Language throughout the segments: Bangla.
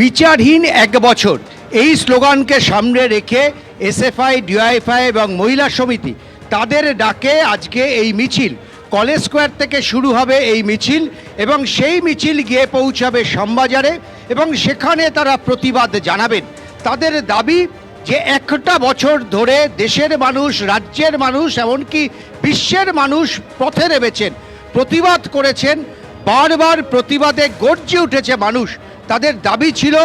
বিচারহীন এক বছর। এই স্লোগানকে সামনে রেখে এসএফআই, ডিওয়াইফআই এবং মহিলা সমিতি তাদের ডাকে আজকে এই মিছিল। কলেজ স্কোয়ার থেকে শুরু হবে এই মিছিল এবং সেই মিছিল গিয়ে পৌঁছাবে শ্যামবাজারে এবং সেখানে তারা প্রতিবাদ জানাবেন। তাদের দাবি যে একটা বছর ধরে দেশের মানুষ, রাজ্যের মানুষ, এমনকি বিশ্বের মানুষ পথে নেমেছেন। প্রতিবাদ করেছেন, বারবার প্রতিবাদে গর্জে উঠেছে মানুষ। তাদের দাবি ছিল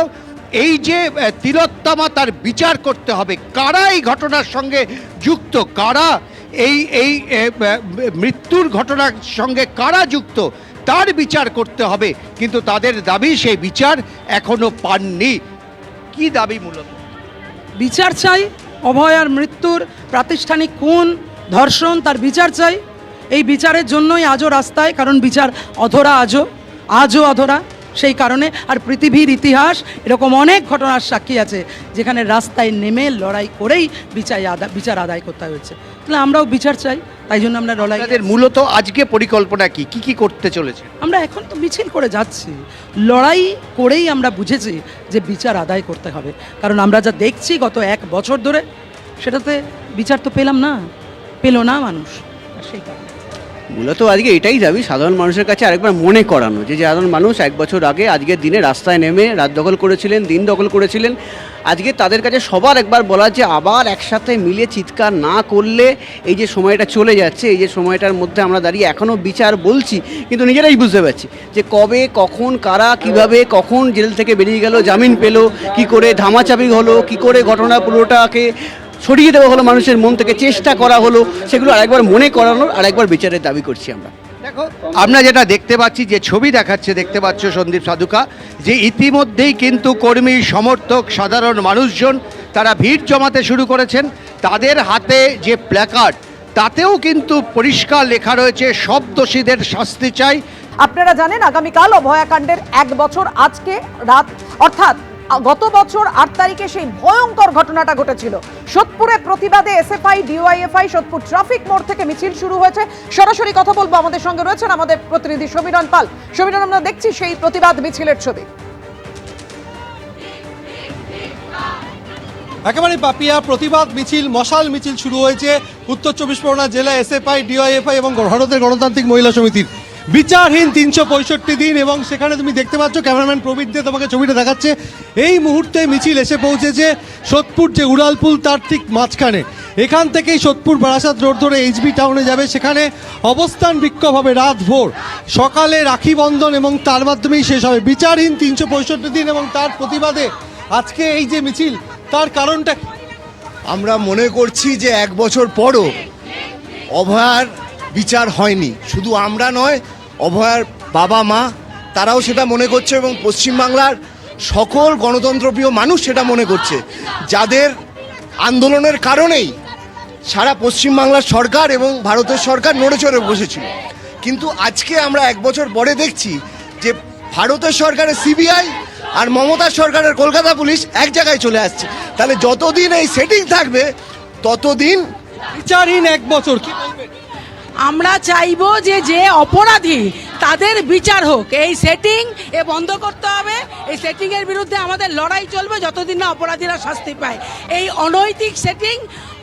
এই যে তিলোত্তমা তার বিচার করতে হবে। কারা এই ঘটনার সঙ্গে যুক্ত? কারা এই এই মৃত্যুর ঘটনার সঙ্গে কারা যুক্ত? তার বিচার করতে হবে। কিন্তু তাদের দাবি সেই বিচার এখনও পাননি। কি দাবি মূলত? বিচার চাই অভয়ার মৃত্যুর প্রাতিষ্ঠানিক খুন ধর্ষণ তার বিচার চাই? এই বিচারের জন্যই আজও রাস্তায়, কারণ বিচার অধরা আজও আজও অধরা। সেই কারণে আর পৃথিবীর ইতিহাস এরকম অনেক ঘটনার সাক্ষী আছে যেখানে রাস্তায় নেমে লড়াই করেই বিচার আদা বিচার আদায় করতে হয়েছে। তাহলে আমরাও বিচার চাই তাই জন্য আমরা লড়াই মূলত আজকে পরিকল্পনা কি? কি কি করতে চলেছে? আমরা এখন তো মিছিল করে যাচ্ছি। লড়াই করেই আমরা বুঝেছি যে বিচার আদায় করতে হবে। কারণ আমরা যা দেখছি গত এক বছর ধরে সেটাতে বিচার তো পেলাম না পেল না মানুষ। সেই কারণে। মূলত আজকে এটাই দাবি, সাধারণ মানুষের কাছে আরেকবার মনে করানো যে সাধারণ মানুষ এক বছর আগে, আজকের দিনে রাস্তায় নেমে রাত দখল করেছিলেন, দিন দখল করেছিলেন। আজকে তাদের কাছে সবার একবার বলা যে, আবার একসাথে মিলে চিৎকার না করলে এই যে সময়টা চলে যাচ্ছে, এই যে সময়টার মধ্যে আমরা দাঁড়িয়ে এখনও বিচার বলছি, কিন্তু নিজেরাই বুঝতে পারছি যে, কবে, কখন, কারা, কীভাবে, কখন জেল থেকে বেরিয়ে গেল, জামিন পেল, কি করে ধামাচাপি হলো, কি করে ঘটনা পুরোটাকে সরিয়ে দেওয়া হলো মানুষের মন থেকে চেষ্টা করা হলো সেগুলো আরেকবার মনে করানোর আরেকবার বিচারের দাবি করছি আমরা। দেখো আমরা যেটা দেখতে পাচ্ছি যে ছবি দেখাচ্ছে দেখতে পাচ্ছ সন্দীপ সাধুকা যে ইতিমধ্যেই কিন্তু কর্মী সমর্থক সাধারণ মানুষজন তারা ভিড় জমাতে শুরু করেছেন। তাদের হাতে যে প্ল্যাকার্ড তাতেও কিন্তু পরিষ্কার লেখা রয়েছে সব দোষীদের শাস্তি চাই। আপনারা জানেন আগামীকাল অভয়াকাণ্ডের এক বছর আজকে রাত অর্থাৎ গত বছর আট তারিখে সেই ভয়ঙ্কর ঘটনাটা ঘটেছিল। সোদপুরে প্রতিবাদে এসএফআই, ডিওয়াইএফআই, সোদপুর ট্রাফিক মোড় থেকে মিছিল শুরু হয়েছে। সরাসরি কথা বলব আমাদের সঙ্গে রয়েছেন আমাদের প্রতিনিধি সমীরণ পাল। সমীরণ আমরা দেখছি সেই প্রতিবাদ মিছিলের ছবি। একেবারে পাপিয়া প্রতিবাদ মিছিল, মশাল মিছিল শুরু হয়েছে। উত্তর চব্বিশ পরগনা জেলা এসএফআই, ডিওয়াইএফআই এবং ভারতের গণতান্ত্রিক মহিলা সমিতির বিচারহীন তিনশো পঁয়ষট্টি দিন এবং সেখানে তুমি দেখতে পাচ্ছ ক্যামেরাম্যান প্রবীর দিয়ে তোমাকে ছবিটা দেখাচ্ছে। এই মুহূর্তে মিছিল এসে পৌঁছেছে সোদপুর যে উড়ালপুল, তার ঠিক মাঝখানে। এখান থেকেই সোদপুর বারাসাত রোড ধরে এইচবি টাউনে যাবে। সেখানে অবস্থান বিক্ষোভ হবে রাত ভোর। সকালে রাখি বন্ধন এবং তার মাধ্যমেই শেষ হবে। বিচারহীন তিনশো পঁয়ষট্টি দিন এবং তার প্রতিবাদে আজকে এই যে মিছিল, তার কারণটা আমরা মনে করছি যে এক বছর পরও অভয়ার বিচার হয়নি। শুধু আমরা নয় অভয়ার বাবা, মা, তারাও সেটা মনে করছে এবং পশ্চিমবাংলার সকল গণতন্ত্রপ্রিয় মানুষ সেটা মনে করছে। যাদের আন্দোলনের কারণেই সারা পশ্চিমবাংলার সরকার এবং ভারতের সরকার নড়ে চড়ে বসেছিল। কিন্তু আজকে আমরা এক বছর পরে দেখছি যে ভারতের সরকারের সিবিআই আর মমতার সরকারের কলকাতা পুলিশ এক জায়গায় চলে আসছে। তাহলে যতদিন এই সেটিং থাকবে, ততদিন বিচারহীন এক বছর, কি? আমরা চাইব যে যে অপরাধী তাদের বিচার হোক। এই সেটিং এ বন্ধ করতে হবে। এই সেটিংয়ের বিরুদ্ধে আমাদের লড়াই চলবে যতদিন না অপরাধীরা শাস্তি পায়। এই অনৈতিক সেটিং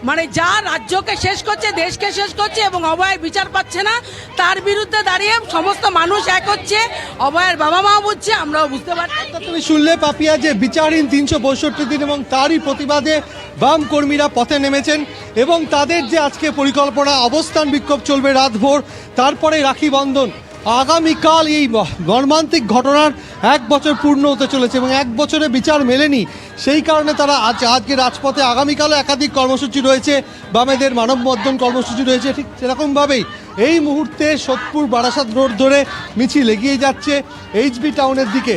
মানে যা রাজ্যকে শেষ করছে, দেশকে শেষ করছে এবং অভয়ের বিচার পাচ্ছে না, তার বিরুদ্ধে দাঁড়িয়ে সমস্ত মানুষ এক হচ্ছে, অভয়ের বাবা মাও বুঝছে, আমরাও বুঝতে পারছি। তুমি শুনলে পাপিয়া যে বিচারহীন তিনশো পঁয়ষট্টি দিন এবং তারই প্রতিবাদে বাম কর্মীরা পথে নেমেছেন এবং তাদের যে আজকে পরিকল্পনা, অবস্থান বিক্ষোভ চলবে রাত ভোর, তারপরে রাখি বন্ধন। আগামীকাল এই মর্মান্তিক ঘটনার এক বছর পূর্ণ হতে চলেছে এবং এক বছরে বিচার মেলেনি। সেই কারণে তারা আজ, আজকে রাজপথে আগামীকালও একাধিক কর্মসূচি রয়েছে। বামেদের মানববন্ধন কর্মসূচি রয়েছে। ঠিক সেরকমভাবেই এই মুহূর্তে সোদপুর বারাসাত রোড ধরে মিছিল এগিয়ে যাচ্ছে। এইচবি টাউনের দিকে